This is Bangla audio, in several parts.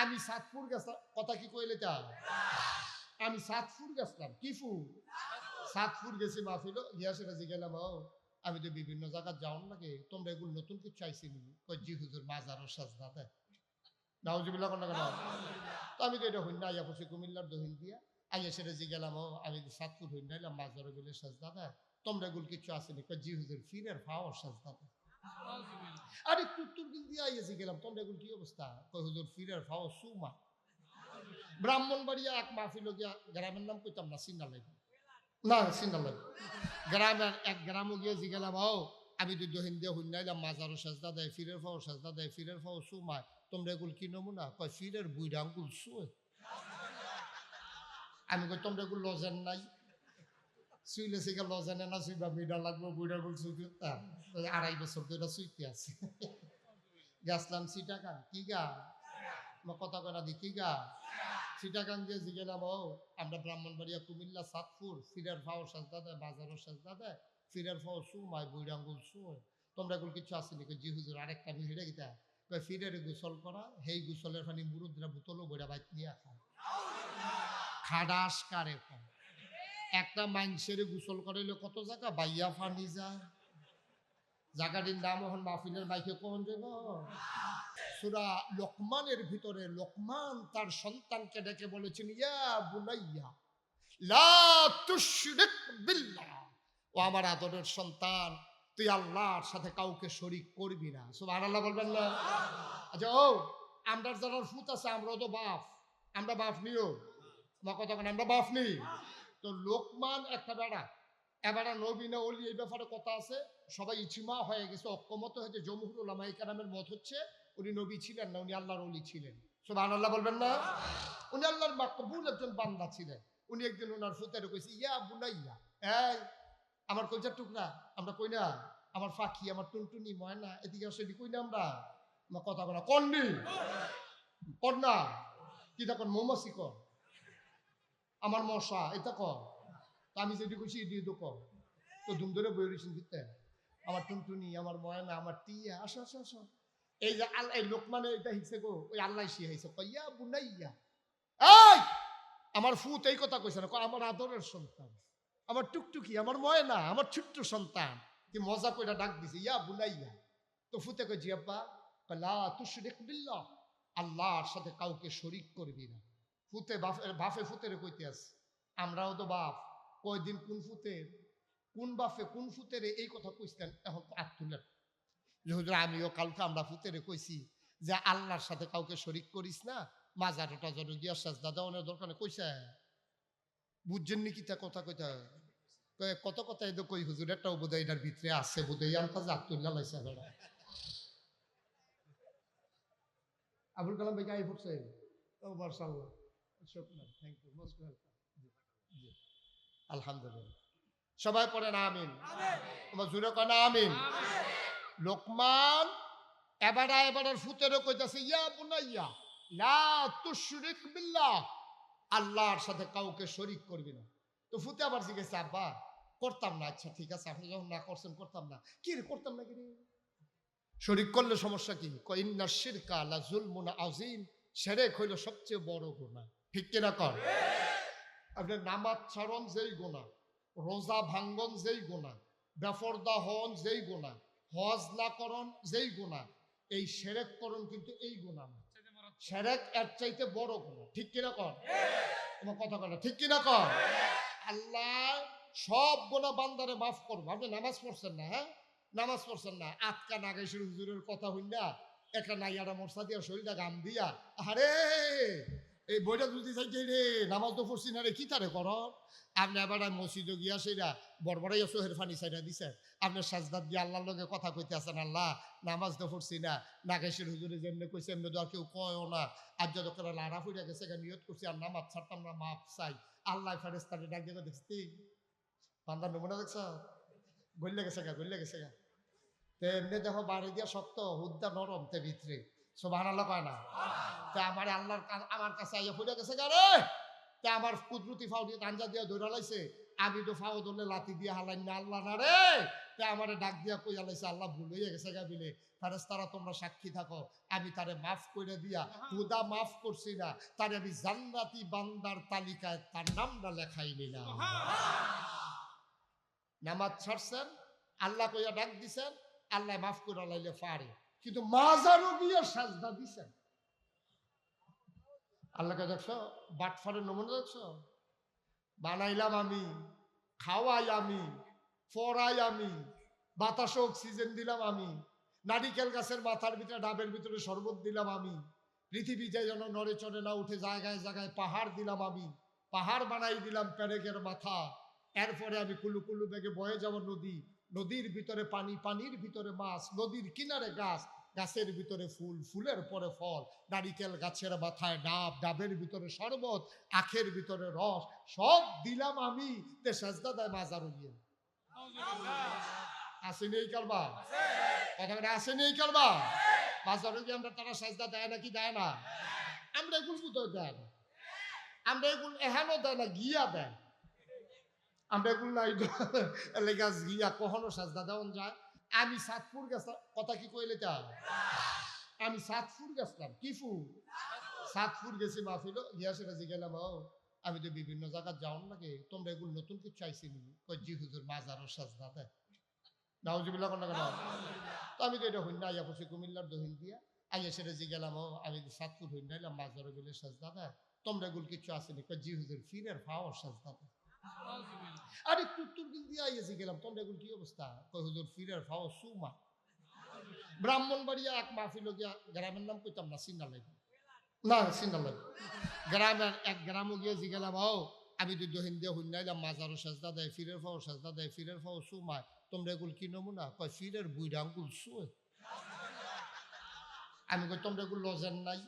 আমি সাতপুর গেছিলাম। কথা কি কইলে তা? আমি সাতপুর গেছিলাম। কি ফু সাতপুর গেছি মাহফিল। গিয়া সেটা জিগেলাম ও, আমি তো বিভিন্ন জায়গায় যাও লাগে। তোমরা এগুলো নতুন কিছু চাইছি জি হুজুর মাজার ও সাজদা দেয় নাউজুবিল্লাহ কোন? তো আমি তো এটা হইন আইয়া পড়ছি কুমিল্লার দহিন দিয়া। আইয়া সেটা জিগেলাম ও, আমি সাতপুর হইন নাইলাম মাজার বলে সাজদা দেয় তোমরা এগুলো কিছু আসেনি জি হুজুর, ফিরের ফাওয়ার সাজদা দেয় আরে তুত্তুর দিন দিয়ে আইয়াছি গেলাম তোমরা এগুলো কি অবস্থা? কই হুজুর, ফিরের ফাওয়ার সুমা। ব্রাহ্মণবাড়িয়া এক মাহফিল গিয়া গ্রামের নাম কইতাম না সিন্না লাগবে না সিন্না লাগবে গ্রামের এক গ্রামও গিয়ে জিগেলাম ও, আমি তো দহিন দিয়ে হুন্নাইলাম মাজারও সাজদা দেয়, ফিরের ফাও সাজদা দেয়, ফিরের ফাও সুমায় তোমরা এগুলো কি নমুনা? কয়, ফিরের বুইরা আঙ্গুল শুয়ে আমি কই, তোমরা এগুলো লজেন নাই? শুইলে সেগে লজেনে না শুইবা মিডা বুইরা গুল আড়াই বছর ধরে শুইতে আছে। গেছলাম সিটাকান কি গা? কথা কয়না দি, কি গা? সিটাকান দিয়ে জিগেলাম ও আমরা ব্রাহ্মণবাড়িয়া কুমিল্লা, সাতপুর, ফিরের ফাও সাজদা দেয়, বাজারও সাজদা দেয়, ফিরের ফাও তোমরা এগুলো কিছু আসেনি জি হুজুর, আরেকটা গিতা কই ফিরের গোসল করা গোসলের মুরুদ্রা বইরা বাইত নিয়ে খায়। খাডাস কারে একটা মাংসের গোসল করাইলে কত জায়গা? বাইয়া ফানি যায়। জায়গাটির নাম এখন মাহফিলের মাইকে কোন যাব সুরা লোকমানের ভিতরে লোকমান তার সন্তানকে ডেকে বলেছেন, ইয়া বুনাইয়া, লা তুশরিক বিল্লাহ। ও আমার আদরের সন্তান, তুই আল্লাহর সাথে কাউকে শরিক করবি না। সুবহানাল্লাহ বলবেন না? আচ্ছা ও আমরা যারা ফুত আছে, আমরাও তো বাপ আমরা বাপ নিও। মা কথা আমরা বাপ নি তো লোকমান একটা বেড়া। এবারে নবী অলি এই ব্যাপারে কথা আছে। সবাই ইচিমা হয়ে গেছে অক্ষমত হয়েছে, জমহুর ওলামা কারামের মত হচ্ছে, উনি নবী ছিলেন না, উনি আল্লাহর অলি ছিলেন। সুবহান আল্লাহ বলবেন না? উনি আল্লাহর মাকবুল একজন বান্দা ছিলেন। উনি একদিন ওনার ফুতের কইছে, ইয়া বুনাইয়া এই, আমার কলজার টুকরা, আমরা কই না? আমার ফাঁকি, আমার টুনটুনি, ময়না, এদিকে আসে কই না আমরা? কথা বলা কননি কর না? কি তখন মৌমাছি কর? আমার মশা, এটা কর তা আমি যেটি কইছি, এটি তো কর তো ধুম ধরে বই রয়েছেন দিতে আমার টুনটুনি, আমার ময়না, আমার টিয়া, আসো আসো আসো। এই যে আল্লাহ এই লোকমানে এটা হিসে গো, ওই আল্লাহ শিয়া হিসে। কইয়া বুনাইয়া। এই! আমার ফুত এই কথা কইছে না আমার আদরের সন্তান। আমার টুকটুকি, আমার ময়না, আমার ছোট্ট সন্তান। কি মজা কইরা ডাক দিছে, ইয়া বুনাইয়া। তো ফুতে কই জি আব্বা, কয়, লা তুশরিক বিল্লাহ। আল্লাহর সাথে কাউকে শরিক করবি না। ফুতে বাফে বাফে ফুতেরে কইতে আছে। আমরাও তো বাপ কয়দিন কোন ফুতের কোন বাফে কোন ফুতেরে এই কথা কইছেন? এখন তো আর তুলেন। যে আমিও কালকে আমরা ফুতেরে কইছি যে আল্লাহর সাথে কাউকে শরিক করিস না মাজারটা যেন গিয়া সাজদা দেওয়ানোর দরকার নেই, কইছে? বুঝছেন নি কিতা কথা কইতা কত কথা এদ কই হুজুর একটা বোধহয় এটার ভিতরে আছে বোধহয়। আমটা যে আত্মুল্লাহ লাইছে বেড়া। আবুল কালাম ভাই গায়ে পড়ছে? ও মার্শাল্লাহ আলহামদুলিল্লাহ। সবাই আমিন। তোমার জুড়ে আমিন। লোকমান এবারে এবারের ফুতেরও ইয়া বুনাইয়া, লা তুশরিক বিল্লাহ। আল্লাহর সাথে কাউকে শরিক করবি না। তো ফুতে আবার জিজ্ঞেস, আব্বা, করতাম না। আচ্ছা ঠিক আছে, আপনি যখন না করছেন, করতাম না। কি রে, করতাম না কি রে? শরিক করলে সমস্যা কি? কইন্না শিরকা লা জুলমুন আজিম সেরেক হইল সবচেয়ে বড় গুনাহ। ঠিক কিনা কর নামাজ ছাড়ন যেই গোনা রোজা ভাঙ্গন যেই গোনা হন যেই গোনা হজ না করন যেই গোনা এই সেরেক করন কিন্তু এই গোনা না। সেরেক এর চাইতে বড় গোনা ঠিক কিনা কর তোমার কথা কর ঠিক কিনা কর আল্লাহ সব গোনা বান্দারে মাফ করব আপনি নামাজ পড়ছেন না হ্যাঁ? নামাজ পড়ছেন না। আটকা নাগেশ্বর হুজুরের কথা হইন না। একটা নাইয়ারা মশা দিয়া শরীরটা গাম দিয়া আরে এই বইটা যদি চাইছে রে, নামাজ তো পড়ছি না রে, কি তারে কর আপনি আবার মসজিদে গিয়া সেরা বড়বড়াই সোহের ফানি সাইডা দিছে আপনি সাজদাত দিয়ে আল্লাহর লগে কথা কইতে আছেন, আল্লাহ, নামাজ তো পড়ছি না। নাগেশের হুজুরে যেমনি কইছে, এমনি তো আর কেউ কয়ও না। আর যত করে লাড়া ফুটে গেছে নিয়ত করছি, আর নামাজ ছাড়তাম না, মাপ চাই। আল্লাহ ফেরেস্তারে ডাক দিয়ে দেখছি বান্দার নমুনা দেখছ? গল্লে গেছে গা গল্লে গেছে গা। তে এমনি দেখো বাড়ি দিয়া শক্ত, হুদ্দা নরম তে ভিতরে। সোভান আল্লাহ পায় না তে আমার আল্লাহর আমার কাছে আইয়া ফুটে গেছে গা রে। আমার কুদরতি ফাউ দিয়ে গাঞ্জা দিয়ে ধরে লাইছে। আমি তো ফাও ধরলে লাতি দিয়ে হালাই না আল্লাহ না রে। তে আমারে ডাক দিয়া কই আলাইছে আল্লাহ ভুল হইয়া গেছে গা বিলে। ফেরেস্তারা তোমরা সাক্ষী থাকো। আমি তারে মাফ করে দিয়া খুদা মাফ করছি না। তারে আমি জান্নাতি বান্দার তালিকায় তার নামটা লেখাই নিলাম নামাজ ছাড়ছেন আল্লাহ কইয়া ডাক দিছেন আল্লাহ মাফ করে লাইলে পারে। কিন্তু মাজারও গিয়া সাজদা দিছেন আল্লাহকে দেখছ? বাটফারের নমুনা দেখছ? বানাইলাম আমি, খাওয়াই আমি পড়াই আমি, বাতাসে অক্সিজেন দিলাম আমি, নারিকেল গাছের মাথার ভিতরে, ডাবের ভিতরে শরবত দিলাম আমি পৃথিবীতে যেন নড়ে চড়ে না উঠে, জায়গায় জায়গায় পাহাড় দিলাম আমি, পাহাড় বানাই দিলাম প্যারেকের মাথা, এরপরে আমি কুলু কুলু বেগে বয়ে যাব নদী নদীর ভিতরে পানি, পানির ভিতরে মাছ, নদীর কিনারে গাছ, গাছের ভিতরে ফুল, ফুলের পরে ফল, নারিকেল গাছের মাথায় ডাব, ডাবের ভিতরে শরবত, আখের ভিতরে রস, সব দিলাম আমি। তে সাজদা দেয় মাজার উলিয়ে আসেনি এই কালবা? কথা বলে আসেনি এই কালবা? মাজার উলিয়ে আমরা তারা সাজদা দেয় নাকি দেয় না? আমরা এগুলো কোথাও দেয় না। আমরা এগুলো এহানো দেয় না, গিয়া দেয়। আমরা এগুলো লেগা গিয়া কখনো যায়। আমি সাতপুর কথা কি কইলে তা? আমি সাতপুর গেছিলাম কি ফুল? সাতপুর গেছি মাহফিল, গিয়া সেটা আমি তো বিভিন্ন জায়গায় যাও লাগে, তোমরা এগুলো নতুন কিছু চাইছি জি হুজুর মাজার ও সাজদা দেয় নাউজুবিল্লাহ কোন কেন? তো আমি তো এটা হইন আইয়া পড়ছি কুমিল্লার দহিন দিয়া, আইয়া সেটা জিগেলাম ও, আমি সাতপুর হইন নাইলাম মাজার বিলে সাজদা দেয় তোমরা এগুলো কিছু আসেনি জি হুজুর, ফিরের ফাওয়ার সাজদা দেয় আরে টুট্টুর দিল দিয়ে আইয়াছি গেলাম তোমরা এগুলো কি অবস্থা? কই হুজুর, ফিরের ফাও সুমা। ব্রাহ্মণবাড়িয়া এক মাহফিল গিয়া গ্রামের নাম কইতাম না সিন্না লাগবে না সিন্না লাগবে গ্রামের এক গ্রামও গিয়ে জিগেলাম ও, আমি তো দহিন দিয়ে হুন্নাইলাম মাজারও সাজদা দেয়, ফিরের ফাও সাজদা দেয়, ফিরের ফাও সুমায় তোমরা এগুলো কি নমুনা? কয়, ফিরের বুইরা আঙ্গুল শুয়ে আমি কই, তোমরা এগুলো লজেন নাই?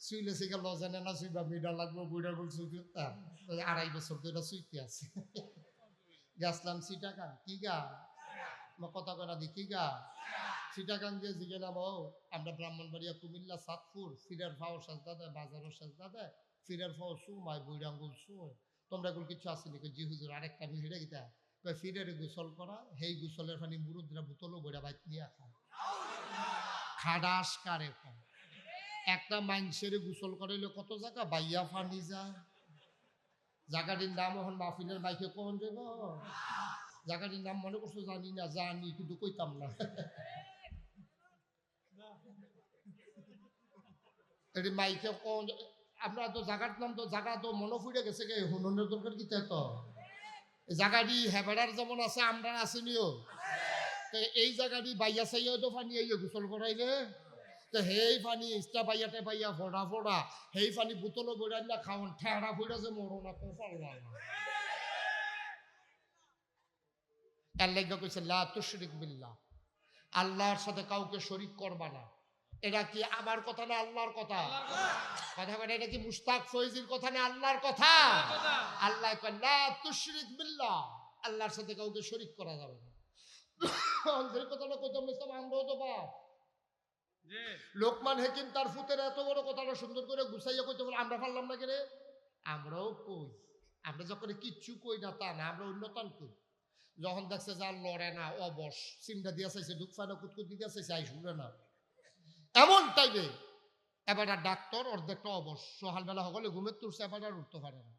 শুইলে সেগা লজেনে না শুইবা মিডা লাগবো বুইরা গুল আড়াই বছর ধরে শুইতে আছে। গেছলাম সিটাকান কি গা? কথা কনা দি কি গা? জিগেলাম ও আমরা ব্রাহ্মণবাড়িয়া কুমিল্লা সাতপুর ফিরের ফাও সাজদা দেয় বাজারও সাজদা দেয় ফিরের ফাও সুমায় সুয় তোমরা এগুলো কিছু আসেনি? জি হুজুর আরেকটা গিতা ফিরের গোসল করা হেই গোসলের ফানি মুরুদরা বোতলও বইরা বাইত নিয়ে খায় খাডাস কারে খায় একটা মানুষের গোসল করাইলে কত জায়গা? বাইয়া ফানি যায়। জায়গাটির নাম এখন মাহফিলের মাইকে কখন যাব জায়গাটির নাম মনে করছ জানি না, জানি, কিন্তু কইতাম না। এটি মাইকে কখন আমরা তো জায়গার নাম তো জায়গা তো মনে ফুটে গেছে গে, হুননের দরকার কি তো? জায়গাটি হেবেড়ার যেমন আছে আমরা আসেনিও এই জায়গাটি বাইয়া সাইয়া তো ফানি এই গোসল করাইলে। তো সেই পানি ইস্টা পাইয়াতে পাইয়া ফোড়া ফোড়া। সেই পানি বোতলো বইরা দিলা খাওয়ান ঠেড়া ফুইরা যে মরো না। বালা এর লেগে কইছে, লা তুশরিক বিল্লাহ, আল্লাহর সাথে কাউকে শরিক করবা না। এটা কি আমার কথা না আল্লাহর কথা? কথা বলে, এটা কি মুস্তাক ফৈজির কথা না আল্লাহর কথা? আল্লাহ লা তুশরিক বিল্লাহ, আল্লাহর সাথে কাউকে শরিক করা যাবে না। যে কথাটা কইতাম ইসলাম আমরাও তো লোকমান হেকিম তার ফুতের এত বড় কথাটা সুন্দর করে গুছাইয়া কইতে বলে, আমরা পারলাম না কেরে আমরাও কই। আমরা যখন কিচ্ছু কই না তা না, আমরা উন্নতন কই। যখন দেখছে যা লড়ে না, অবশ চিন্তা দিয়া চাইছে দুঃখ ফানা কুতকুত দিয়া চাইছে আই শুনে না। এমন টাইমে এবার ডাক্তার অর্ধেকটা অবশ, সকালবেলা সকলে ঘুমের তুলছে এবার আর উঠতে পারে না।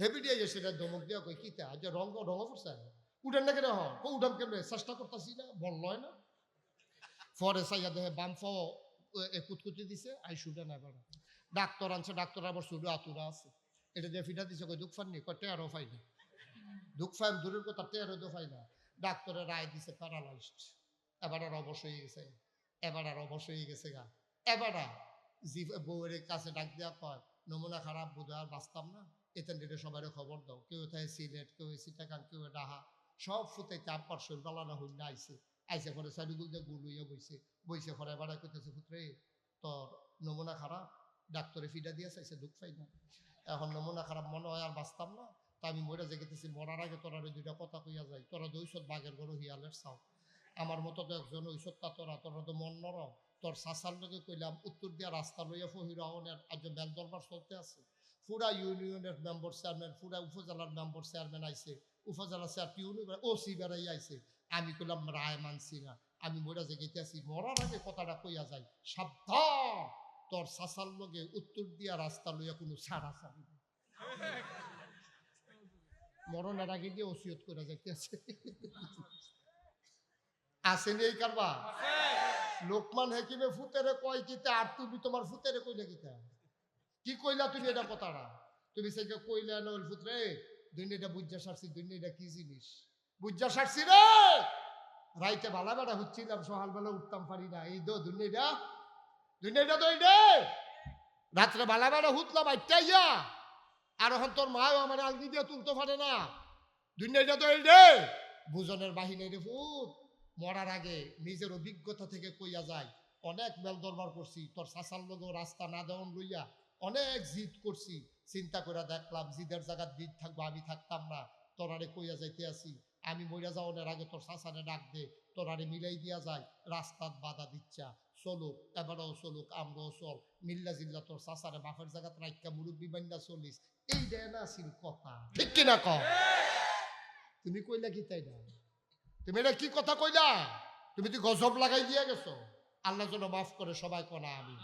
হেভি দিয়ে গেছে এটা ধমক দিয়া কই কিতা যে রঙ রঙ পড়ছে? উঠেন না কেন হয় উঠাম কেমনে? চেষ্টা করতেছি না, বল লয় না। পরে চাইয়া দেহে বাম ফ কুতকুতি দিছে, আই শুটে না ডাক্তার আনছে, ডাক্তার আবার শুধু আতুরা আছে। এটা দিয়ে ফিটা দিছে কই দুঃখ ফাননি কয়, টেয়ারও পাই না দুঃখ ফাইম দূরের কথা, টেয়ারও তো পাই না। ডাক্তারের রায় দিছে প্যারালাইজড এবার আর অবশ হয়ে গেছে। এবার আর অবশ হয়ে গেছে গা। এবার জি বউয়ের কাছে ডাক দেওয়া কয়, নমুনা খারাপ বোধ আর বাঁচতাম না। এতেন ডেটে সবাই খবর দাও। কেউ এথায় সিলেট, কেউ সিটাকান কেউ ডাহা। সব ফুটাইতে আব্বার শরীর বালানা হইন না আইসে আইসে পরে সাইডুগুল দিয়ে গুল হইয়া বইছে বইছে পরে এবার কইতেছে, পুত্রে, তোর নমুনা খারাপ, ডাক্তারে ফিডা দিয়ে চাইছে, দুঃখ পাই না। এখন নমুনা খারাপ মনে হয় আর বাঁচতাম না। তা আমি মরে জেগেতেছি, মরার আগে তোরা দুইটা কথা কইয়া যায় তোরা দৈশত বাঘের গরু হিয়ালের চাও, আমার মতো তো একজন ঐশত তা তোরা তোরা তো মন নরম। তোর সাসার লোকে কইলাম, উত্তর দিয়া রাস্তা লইয়া ফহিরাওনের আজ বেল দরবার চলতে আছে। পুরা ইউনিয়নের মেম্বার চেয়ারম্যান পুরা উপজেলার মেম্বার চেয়ারম্যান আইছে, উপজেলা চেয়ার টিউন, ও সি বেড়াই আইছে। আমি কইলাম, রায় মানছি না। আমি মরা যে গেতেছি মরার আগে কথাটা কইয়া যাই, সাবধান, তোর সাসার লগে উত্তর দিয়া রাস্তা লইয়া কোনো সারি না। মরণের আগে গিয়ে ওসিয়ত করে যাইতেছে। আসেনি এই কারবা লোকমান হেকিমে ফুতেরে কয় কিতা, আর তুমি তোমার ফুতেরে কইলে কিতা? কি কইলা তুমি এটা কথাটা? তুমি সেকে কইলা নল ফুতরে? দুনিয়াটা বুঝা সারছি, দুনিয়াটা কি জিনিস? বুঝা সারছি রে। রাইতে বেড়া হচ্ছিলাম উঠতাম পারি না। এই দো দুনিয়াটা দুনিয়াটা তো রে রাত্রে বেড়া হুতলাম আর এখন তোর মাও আমার আলগি দিয়ে তুলতে পারে না। দুনিয়াটা তো রে। বুজনের বাহিনী রে মরার আগে নিজের অভিজ্ঞতা থেকে কইয়া যায় অনেক মেল দরবার করছি। তোর শাসার লোক রাস্তা না দেওয়ান লইয়া অনেক জিদ করছি। চিন্তা করে দেখলাম, জিদের জায়গার জিদ থাকব, আমি থাকতাম না। তোরারে কইয়া যাইতে আসি। আমি মইরা যাওয়ার আগে তোর শাসানে ডাক দে তোরারে মিলাই দিয়া যায়, রাস্তাত বাধা দিচ্ছা। চলুক, এবারও চলুক, আমরাও চল। মিল্লা জিল্লা তোর শাসারে বাপের জায়গাত রাইকা মুরব্বী বান্ডা চলিস এই দেয় না আসিল কথা। ঠিক কিনা ক তুমি কইলা কি তাই না? তুমি এটা কি কথা কইলা? তুমি তো গজব লাগাই দিয়া গেছো। আল্লাহ যেন মাফ করে সবাই কনা আমি।